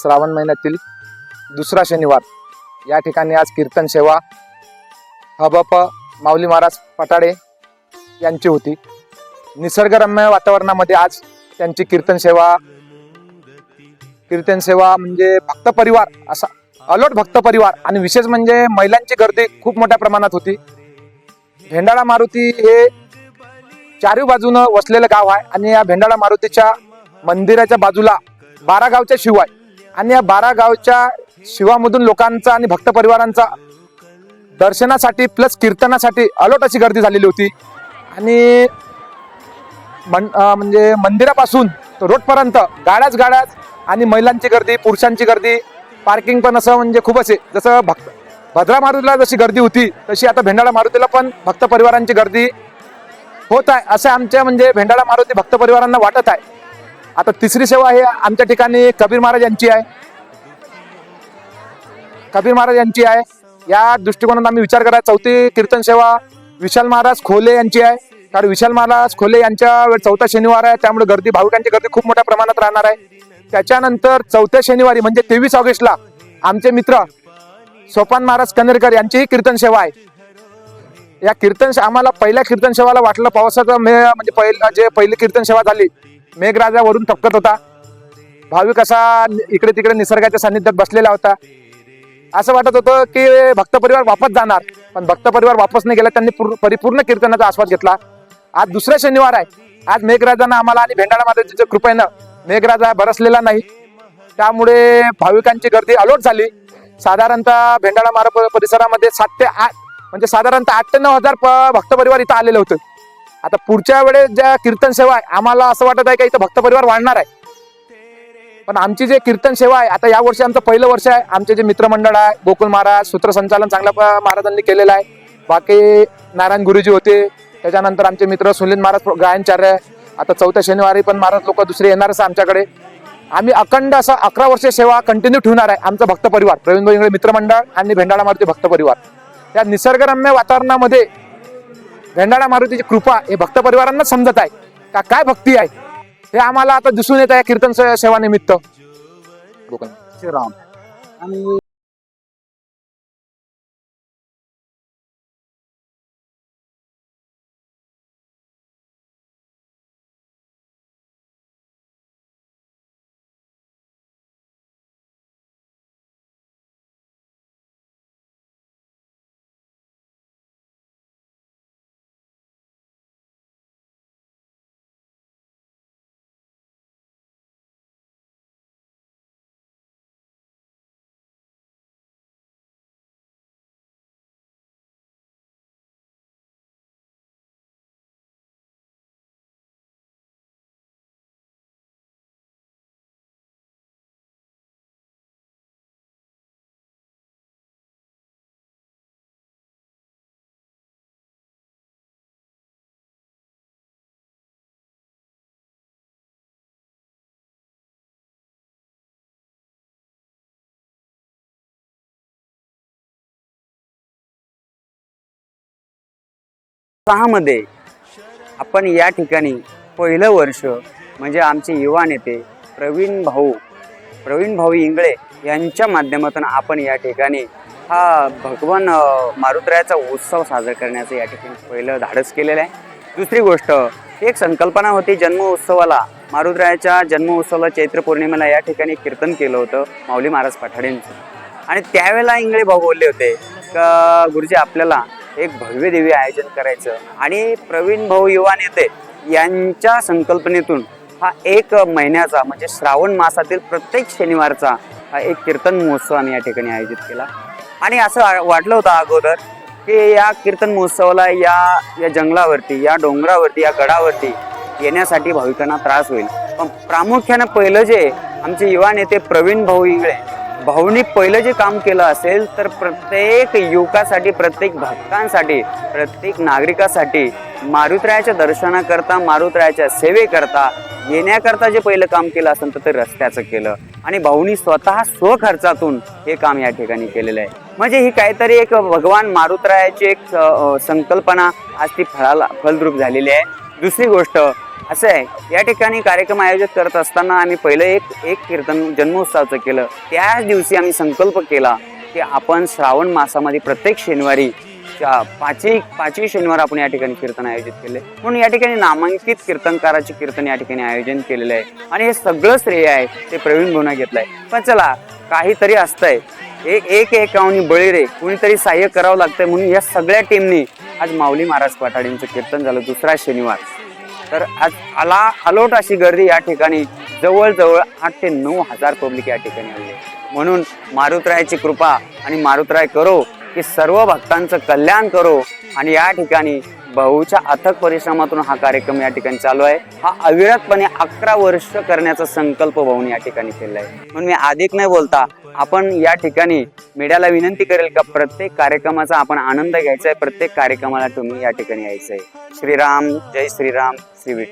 श्रावण महिन्यातील दुसरा शनिवार. या ठिकाणी आज कीर्तन सेवा हबप माऊली महाराज पटाडे यांची होती. निसर्गरम्य वातावरणामध्ये आज त्यांची कीर्तन सेवा कीर्तन सेवा म्हणजे भक्त परिवार असा अलोट भक्त परिवार आणि विशेष म्हणजे महिलांची गर्दी खूप मोठ्या प्रमाणात होती. भेंडाळा मारुती हे चारी बाजूनं वसलेलं गाव आहे आणि या भेंडाळा मारुतीच्या मंदिराच्या बाजूला बारा गावच्या शिव आहे आणि या बारा गावच्या शिवामधून लोकांचा आणि भक्त परिवारांचा दर्शनासाठी प्लस कीर्तनासाठी अलोट अशी गर्दी झालेली होती. आणि मन- म्हणजे मंदिरापासून रोडपर्यंत गाड्याच गाड्याच आणि महिलांची गर्दी पुरुषांची गर्दी पार्किंग पण असं म्हणजे खूप असे जसं भक्त भद्रा मारुतीला जशी गर्दी होती तशी आता भेंडाळा मारुतीला पण भक्त परिवारांची गर्दी होत आहे असं आमच्या म्हणजे भेंडाळा मारुती भक्त परिवारांना वाटत आहे. आता तिसरी सेवा हे आमच्या ठिकाणी कबीर महाराज यांची आहे. कबीर महाराज यांची आहे. या दृष्टिकोनात आम्ही विचार करा. चौथी कीर्तन सेवा विशाल महाराज खोले यांची आहे. कारण विशाल महाराज खोले यांच्या वेळ चौथा शनिवार आहे. त्यामुळे गर्दी भाविकांची गर्दी खूप मोठ्या प्रमाणात राहणार आहे. त्याच्यानंतर चौथ्या शनिवारी म्हणजे तेवीस ऑगस्टला आमचे मित्र सोपान महाराज कनेरकर यांचीही कीर्तन सेवा आहे. या कीर्तन आम्हाला पहिल्या कीर्तन सेवाला वाटलं पावसाचं म्हणजे पहिला जे पहिली कीर्तन सेवा झाली मेघराजा वरून थपकत होता. भाविक असा इकडे तिकडे निसर्गाच्या सानिध्यात बसलेला होता. असं वाटत होतं की भक्त परिवार वापस जाणार. पण भक्त परिवार वापस नाही गेला त्यांनी परिपूर्ण कीर्तनाचा आस्वाद घेतला. आज दुसरा शनिवार आहे. आज मेघराजानं आम्हाला आणि भेंडाळा माताजीच्या कृपेनं मेघराजा बरसलेला नाही. त्यामुळे भाविकांची गर्दी अलोट झाली. साधारणतः भेंडाळा मारा परिसरामध्ये सात ते आठ म्हणजे साधारणतः आठ ते नऊ हजार प- भक्त परिवार इथं आलेले होते. आता पुढच्या वेळेस ज्या कीर्तन सेवा आहे आम्हाला असं वाटत आहे का इथं भक्त परिवार वाढणार आहे? पण आमची जे कीर्तन सेवा आहे आता या वर्षी आमचं पहिलं वर्ष आहे. आमचे जे मित्रमंडळ आहे गोकुल महाराज सूत्रसंचालन चांगल्या महाराजांनी केलेलं आहे. बाकी नारायण गुरुजी होते. त्याच्यानंतर आमचे मित्र सुनील महाराज गायनचार्य आता चौथ्या शनिवारी पण महाराज लोक दुसरे येणारच आमच्याकडे. आम्ही अखंड असं अकरा वर्ष सेवा कंटिन्यू ठेवणार आहे आमचा भक्त परिवार. प्रवीण भाई मित्रमंडळ आणि भेंडाळा मारुती भक्त परिवार. त्या निसर्गरम्य वातावरणामध्ये रेंडाळा मारुतीची कृपा हे भक्त परिवारांना समजत आहे. का काय भक्ती आहे? हे आम्हाला आता दिसून येत आहे कीर्तन सेवानिमित्त श्रीराम. राम आणि सहामध्ये आपण या ठिकाणी पहिलं वर्ष म्हणजे आमचे युवा नेते प्रवीण भाऊ प्रवीण भाऊ इंगळे यांच्या माध्यमातून आपण या ठिकाणी हा भगवान मारुद्रायाचा मारुतरायाचा उत्सव साजरा करण्याचं या ठिकाणी पहिलं धाडस केलेलं आहे. दुसरी गोष्ट एक संकल्पना होती जन्म उत्सवाला. मारुतरायाच्या जन्म उत्सवाला चैत्र पौर्णिमेला या ठिकाणी कीर्तन केलं होतं माऊली महाराज पठाडेंचं आणि त्यावेळेला इंगळे भाऊ बोलले होते का गुरुजी आपल्याला एक भव्य दिव्य आयोजन करायचं. आणि प्रवीण भाऊ युवा नेते यांच्या संकल्पनेतून हा एक महिन्याचा म्हणजे श्रावण मासातील प्रत्येक शनिवारचा हा एक कीर्तन महोत्सव आम्ही या ठिकाणी आयोजित केला. आणि असं वाटलं होतं अगोदर की या कीर्तन महोत्सवाला या या जंगलावरती या डोंगरावरती या गडावरती येण्यासाठी भाविकांना त्रास होईल. पण प्रामुख्यानं पहिलं जे आमचे युवा नेते प्रवीण भाऊ इंगळे भाऊनी पहिलं जे काम केलं असेल तर प्रत्येक युवकासाठी प्रत्येक भक्तांसाठी प्रत्येक नागरिकासाठी मारुतरायाच्या दर्शनाकरता मारुतरायाच्या सेवेकरता येण्याकरता जे पहिलं काम केलं असेल तर ते रस्त्याचं केलं. आणि भाऊनी स्वतः स्वखर्चातून हे काम या ठिकाणी केलेलं आहे. म्हणजे ही काहीतरी एक भगवान मारुतरायाची एक संकल्पना आज ती फळाला फलद्रूप झालेली आहे. दुसरी गोष्ट असं आहे या ठिकाणी कार्यक्रम आयोजित करत असताना आम्ही पहिलं एक एक कीर्तन जन्मोत्सवाचं केलं. त्याच दिवशी आम्ही संकल्प केला की आपण श्रावण मासामध्ये प्रत्येक शनिवारी पाचवी पाचही पाचही शनिवार आपण या ठिकाणी कीर्तन आयोजित केले. म्हणून या ठिकाणी नामांकित कीर्तनकाराचे कीर्तन या ठिकाणी आयोजन केलेलं आहे. आणि हे सगळं श्रेय आहे ते प्रवीण भाऊना घेतलंय. पण चला काहीतरी असतंय. एक एक एकावनी बळी रे कुणीतरी सहाय्य करावं लागतंय म्हणून या सगळ्या टीमनी आज माऊली महाराज पाठाडींचं कीर्तन झालं दुसरा शनिवार. तर आज आला अलोट अशी गर्दी या ठिकाणी. जवळजवळ आठ ते नऊ हजार पब्लिक या ठिकाणी आली. म्हणून मारुतरायाची कृपा आणि मारुतराय करो की सर्व भक्तांचं कल्याण करो आणि या ठिकाणी भाऊच्या अथक परिश्रमातून हा कार्यक्रम या ठिकाणी चालू आहे. हा अविरतपणे अकरा वर्ष करण्याचा संकल्प भाऊने या ठिकाणी केला आहे म्हणून मी अधिक नाही बोलता आपण या ठिकाणी मीडियाला विनंती करेल का प्रत्येक कार्यक्रमाचा आपण आनंद घ्यायचा आहे प्रत्येक कार्यक्रमाला तुम्ही या ठिकाणी यायचं आहे श्रीराम जय श्रीराम श्री विठ्ठल.